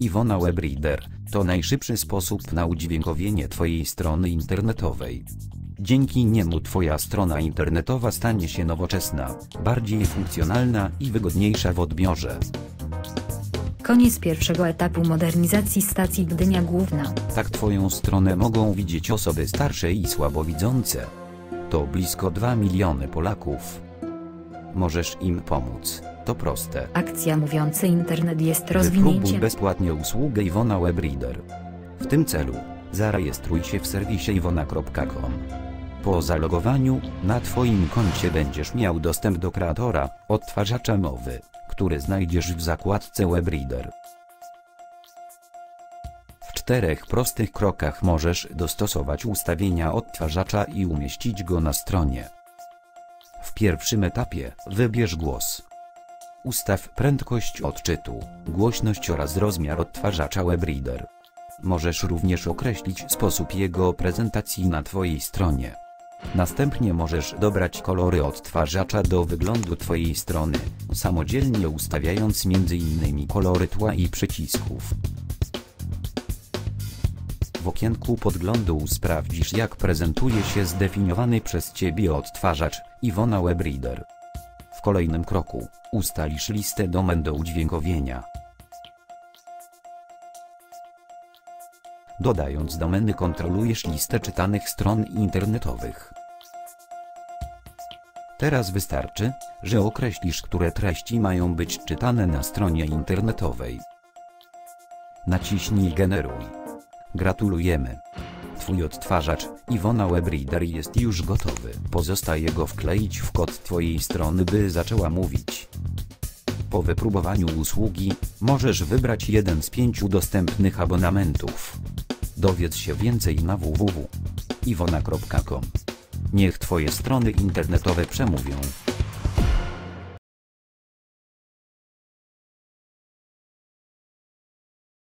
Iwona Webreader to najszybszy sposób na udźwiękowienie Twojej strony internetowej. Dzięki niemu Twoja strona internetowa stanie się nowoczesna, bardziej funkcjonalna i wygodniejsza w odbiorze. Koniec pierwszego etapu modernizacji stacji Gdynia Główna. Tak Twoją stronę mogą widzieć osoby starsze i słabowidzące. To blisko 2 miliony Polaków. Możesz im pomóc. To proste. Akcja Mówiący Internet jest Wypróbuj rozwinięciem. bezpłatnie usługę Iwona Webreader. W tym celu, zarejestruj się w serwisie iwona.com. Po zalogowaniu, na Twoim koncie będziesz miał dostęp do kreatora, odtwarzacza mowy, który znajdziesz w zakładce Webreader. W czterech prostych krokach możesz dostosować ustawienia odtwarzacza i umieścić go na stronie. Pierwszym etapie wybierz głos. Ustaw prędkość odczytu, głośność oraz rozmiar odtwarzacza WebReader. Możesz również określić sposób jego prezentacji na Twojej stronie. Następnie możesz dobrać kolory odtwarzacza do wyglądu Twojej strony, samodzielnie ustawiając m.in. kolory tła i przycisków. W okienku podglądu sprawdzisz jak prezentuje się zdefiniowany przez Ciebie odtwarzacz, Iwona WebReader. W kolejnym kroku, ustalisz listę domen do udźwiękowienia. Dodając domeny kontrolujesz listę czytanych stron internetowych. Teraz wystarczy, że określisz które treści mają być czytane na stronie internetowej. Naciśnij generuj. Gratulujemy. Twój odtwarzacz, Iwona WebReader jest już gotowy. Pozostaje go wkleić w kod Twojej strony by zaczęła mówić. Po wypróbowaniu usługi, możesz wybrać jeden z pięciu dostępnych abonamentów. Dowiedz się więcej na www.iwona.com. Niech Twoje strony internetowe przemówią.